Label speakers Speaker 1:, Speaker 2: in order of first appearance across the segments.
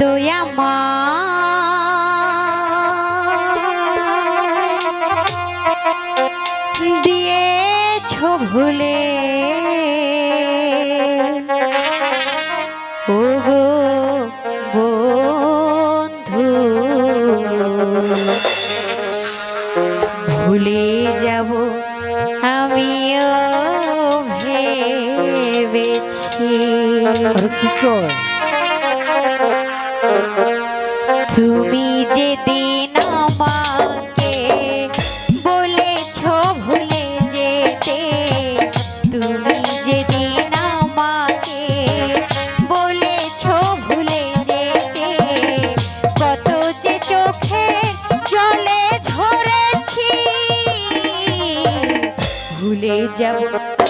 Speaker 1: দয়া মা দিয়েছ ভুলে। ওগো বন্ধু। ভুলে যাব আমিও ভেবেছি।
Speaker 2: আর কি কয়
Speaker 1: devil.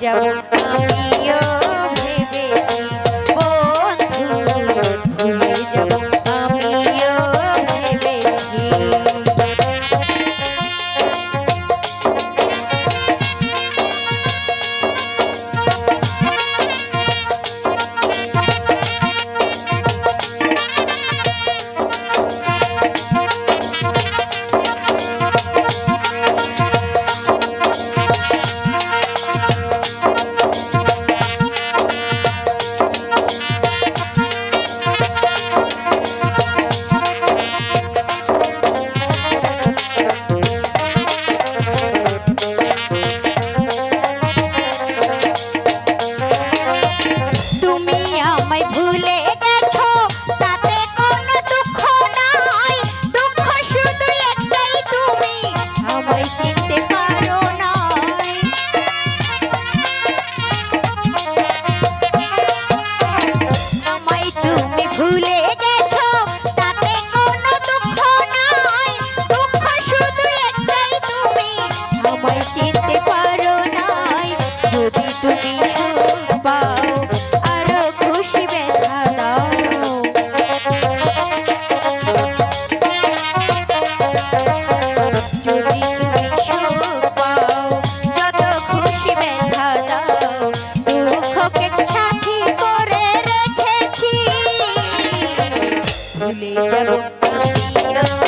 Speaker 1: যাব আমি। ভুলে যাব আমি